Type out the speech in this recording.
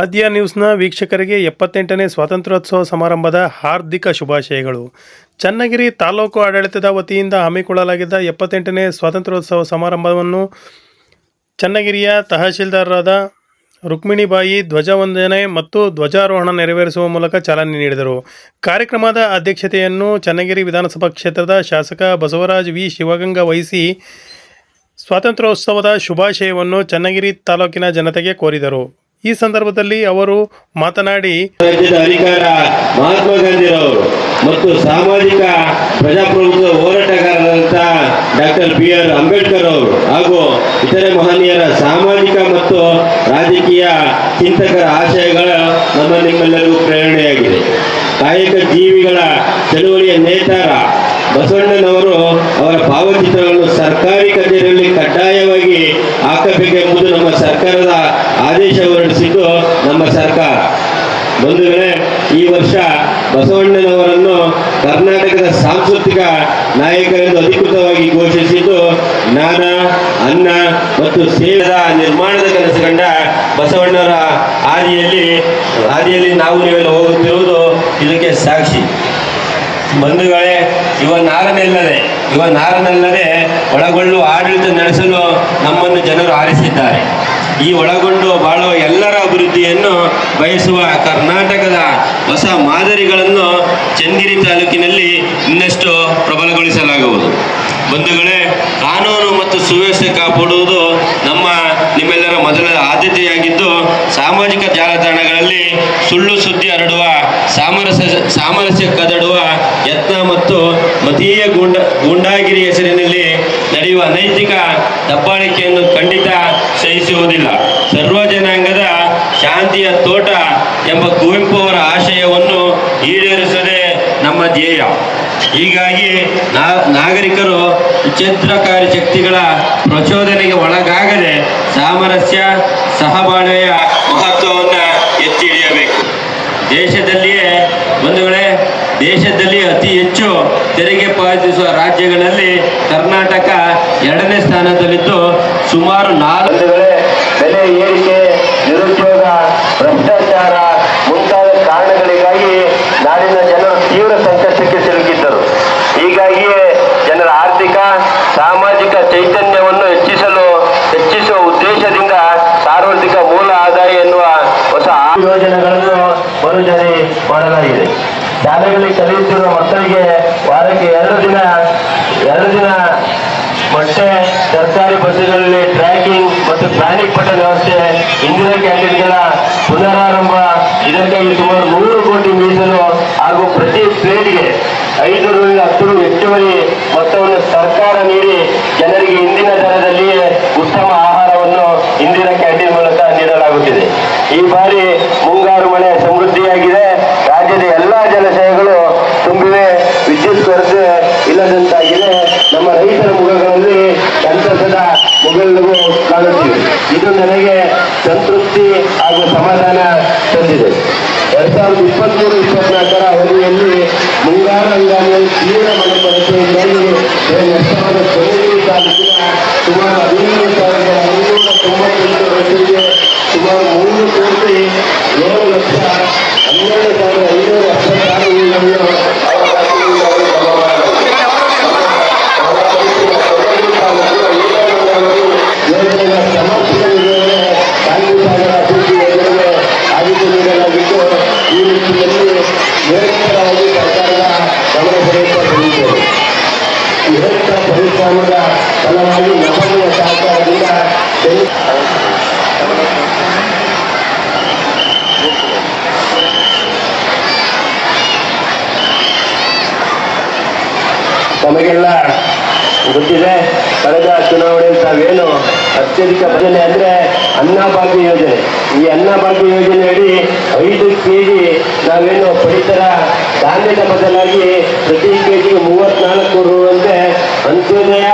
ಆದ್ಯ ನ್ಯೂಸ್ನ ವೀಕ್ಷಕರಿಗೆ ಎಪ್ಪತ್ತೆಂಟನೇ ಸ್ವಾತಂತ್ರ್ಯೋತ್ಸವ ಸಮಾರಂಭದ ಹಾರ್ದಿಕ ಶುಭಾಶಯಗಳು. ಚನ್ನಗಿರಿ ತಾಲೂಕು ಆಡಳಿತದ ವತಿಯಿಂದ ಹಮ್ಮಿಕೊಳ್ಳಲಾಗಿದ್ದ ಎಪ್ಪತ್ತೆಂಟನೇ ಸ್ವಾತಂತ್ರ್ಯೋತ್ಸವ ಸಮಾರಂಭವನ್ನು ಚನ್ನಗಿರಿಯ ತಹಶೀಲ್ದಾರರಾದ ರುಕ್ಮಿಣಿಬಾಯಿ ಧ್ವಜವಂದನೆ ಮತ್ತು ಧ್ವಜಾರೋಹಣ ನೆರವೇರಿಸುವ ಮೂಲಕ ಚಾಲನೆ ನೀಡಿದರು. ಕಾರ್ಯಕ್ರಮದ ಅಧ್ಯಕ್ಷತೆಯನ್ನು ಚನ್ನಗಿರಿ ವಿಧಾನಸಭಾ ಕ್ಷೇತ್ರದ ಶಾಸಕ ಬಸವರಾಜ್ ವಿ ಶಿವಗಂಗ ವಹಿಸಿ ಸ್ವಾತಂತ್ರ್ಯೋತ್ಸವದ ಶುಭಾಶಯವನ್ನು ಚನ್ನಗಿರಿ ತಾಲೂಕಿನ ಜನತೆಗೆ ಕೋರಿದರು. ಈ ಸಂದರ್ಭದಲ್ಲಿ ಅವರು ಮಾತನಾಡಿ ರಾಜ್ಯದ ಅಧಿಕಾರ ಮಹಾತ್ಮ ಗಾಂಧಿರವರು ಮತ್ತು ಸಾಮಾಜಿಕ ಪ್ರಜಾಪ್ರಭುತ್ವ ಹೋರಾಟಗಾರರಂತ ಡಾಕ್ಟರ್ ಬಿ ಆರ್ ಅಂಬೇಡ್ಕರ್ ಅವರು ಹಾಗೂ ಇತರೆ ಮಹನೀಯರ ಸಾಮಾಜಿಕ ಮತ್ತು ರಾಜಕೀಯ ಚಿಂತಕರ ಆಶಯಗಳ ನಮ್ಮ ನಿಮ್ಮೆಲ್ಲರಿಗೂ ಪ್ರೇರಣೆಯಾಗಿದೆ. ಕಾಯಕ ಜೀವಿಗಳ ಚಳುವಳಿಯ ನೇತಾರ ಬಸವಣ್ಣನವರು ಅವರ ಭಾವಚಿತ್ರಗಳನ್ನು ಸರ್ಕಾರಿ ಕಚೇರಿಯಲ್ಲಿ ಕಡ್ಡಾಯವಾಗಿ ಹಾಕಬೇಕೆಂಬುದು ನಮ್ಮ ಸರ್ಕಾರದ ಆದೇಶ ಹೊರಡಿಸಿದ್ದು ನಮ್ಮ ಸರ್ಕಾರ. ಬಂಧುಗಳೇ, ಈ ವರ್ಷ ಬಸವಣ್ಣನವರನ್ನು ಕರ್ನಾಟಕದ ಸಾಂಸ್ಕೃತಿಕ ನಾಯಕರೆಂದು ಅಧಿಕೃತವಾಗಿ ಘೋಷಿಸಿದ್ದು ಜ್ಞಾನ ಅನ್ನ ಮತ್ತು ಸೇವೆದ ನಿರ್ಮಾಣದ ಕೆಲಸ ಕಂಡ ಬಸವಣ್ಣರ ಹಾದಿಯಲ್ಲಿ ಹಾದಿಯಲ್ಲಿ ನಾವು ನೀವೆಲ್ಲ ಹೋಗುತ್ತಿರುವುದು ಇದಕ್ಕೆ ಸಾಕ್ಷಿ. ಬಂಧುಗಳೇ ಇವ ನಾರನಲ್ಲದೆ ಇವ ನಾರನಲ್ಲದೆ ಒಳಗೊಳ್ಳು ಆಡಳಿತ ನಡೆಸಲು ನಮ್ಮನ್ನು ಜನರು ಆರಿಸಿದ್ದಾರೆ. ಈ ಒಳಗೊಂಡು ಬಾಳುವ ಎಲ್ಲರ ಅಭಿವೃದ್ಧಿಯನ್ನು ಬಯಸುವ ಕರ್ನಾಟಕದ ಹೊಸ ಮಾದರಿಗಳನ್ನು ಚಂದಿರಿ ತಾಲೂಕಿನಲ್ಲಿ ಇನ್ನಷ್ಟು ಪ್ರಬಲಗೊಳಿಸಲಾಗುವುದು. ಬಂಧುಗಳೇ, ಕಾನೂನು ಮತ್ತು ಸುವ್ಯವಸ್ಥೆ ಕಾಪಾಡುವುದು ನಮ್ಮ ನಿಮ್ಮೆಲ್ಲರ ಮೊದಲ ಆದ್ಯತೆಯಾಗಿದ್ದು ಸಾಮಾಜಿಕ ಜಾಲತಾಣಗಳಲ್ಲಿ ಸುಳ್ಳು ಸುದ್ದಿ ಹರಡುವ, ಸಾಮರಸ್ಯ ಸಾಮರಸ್ಯ ಕದಡುವ, ಯತ್ನ ಮತ್ತು ಮತೀಯ ಗೂಂಡ, ಗೂಂಡಾಗಿರಿ ಹೆಸರಿನಲ್ಲಿ ನಡೆಯುವ ಅನೈತಿಕ ದಬ್ಬಾಳಿಕೆಯನ್ನು ಖಂಡಿತ ಸಹಿಸುವುದಿಲ್ಲ. ಸರ್ವ ಜನಾಂಗದ ಶಾಂತಿಯ ತೋಟ ಎಂಬ ಕುವೆಂಪು ಅವರ ಆಶಯವನ್ನು ಈಡೇರಿಸದೆ ನಮ್ಮ ಧ್ಯೇಯ. ಹೀಗಾಗಿ ನಾಗರಿಕರು ವಿಚಿತ್ರಕಾರಿ ಶಕ್ತಿಗಳ ಪ್ರಚೋದನೆಗೆ ಒಳಗಾಗದೆ ಸಾಮರಸ್ಯ, ಸಹಬಾಳ್ವೆಯ ಮಹತ್ವವನ್ನು ಎತ್ತಿ ಹಿಡಿಯಬೇಕು ದೇಶದಲ್ಲಿಯೇ ಬಂಧುಗಳೇ ದೇಶದಲ್ಲಿ ಅತಿ ಹೆಚ್ಚು ತೆರಿಗೆ ಪಾವತಿಸುವ ರಾಜ್ಯಗಳಲ್ಲಿ ಕರ್ನಾಟಕ ಎರಡನೇ ಸ್ಥಾನದಲ್ಲಿದ್ದು ಸುಮಾರು ನಾಲ್ಕು ಬೆಲೆ ಏರಿಕೆ, ನಿರುದ್ಯೋಗ, ಭ್ರಷ್ಟಾಚಾರ ಮುಂತಾದ ಕಾರಣಗಳಿಗಾಗಿ ಮಾಡಲಾಗಿದೆ. ಶಾಲೆಗಳಿಗೆ ಕಲಿಯುತ್ತಿರುವ ಮಕ್ಕಳಿಗೆ ವಾರಕ್ಕೆ ಎರಡು ದಿನ ಎರಡು ದಿನ ಮೊಟ್ಟೆ ಸರ್ಕಾರಿ ಬಸ್ಸುಗಳಲ್ಲಿ ಟ್ರ್ಯಾಕಿಂಗ್ ಮತ್ತು ಪ್ಲಾನಿಂಗ್ ಪಟ್ಟ ವ್ಯವಸ್ಥೆ ಇಂದಿನ ಕ್ಯಾಂಟೀನ್ಗಳ ಪುನರಾರಂಭ. ಇದಕ್ಕಾಗಿ ಸುಮಾರು ನೂರು ಕೋಟಿ ಮೀಸಲು ಹಾಗೂ ಪ್ರತಿ ಪ್ಲೇಟ್ಗೆ ಐದರಿಂದ ಹತ್ತು ರು ಹೆಚ್ಚುವರಿ ಮೊತ್ತವನ್ನು ಸರ್ಕಾರ ನೀಡಿ ಜನರಿಗೆ ಇಂದಿನ ದರದಲ್ಲಿಯೇ ಉತ್ತಮ ಆಹಾರವನ್ನು ಇಂದಿನ ಕ್ಯಾಂಟೀನ್ ಮೂಲಕ ನೀಡಲಾಗುತ್ತಿದೆ. ಈ ಬಾರಿ ಸಾವಿರದ ಇಪ್ಪತ್ಮೂರು ಇಪ್ಪತ್ನಾಲ್ಕರ ಅವಧಿಯಲ್ಲಿ ಮುಂಗಾರು ಹಂಗಾಮಿನಲ್ಲಿ ತೀವ್ರ ಮಳೆ ಬೆಳೆ ನಷ್ಟವಾದ ತಾಲೂಕಿನ ಸುಮಾರು ನಿರಂತರವಾಗಿ ಸರ್ಕಾರದ ಗಮನ ಸೆಳೆಯುತ್ತಾ ಬಂದಿದ್ದೇವೆ ನಿರಂತರ ಪರಿಶ್ರಮದ ಫಲವಾಗಿ ನಮ್ಮನೆಯ ಸಹಕಾರದಿಂದ ತಮಗೆಲ್ಲ ಗೊತ್ತಿದೆ, ಕಳೆದ ಚುನಾವಣೆಯಲ್ಲಿ ಅತ್ಯಧಿಕ ಭಜನೆ ಅಂದ್ರೆ ಅನ್ನಭಾಗ್ಯ ಯೋಜನೆ. ಈ ಅನ್ನಭಾಗ್ಯ ಯೋಜನೆಯಡಿ ಐದು ಕೆ ಜಿ ನಾವೇನು ಪಡಿತರ ಧಾನ್ಯದ ಬದಲಾಗಿ ಪ್ರತಿ ಕೆ ಜಿಗೆ ಮೂವತ್ನಾಲ್ಕು ರು ಅಂತೆ ಅಂತ್ಯೋದಯ.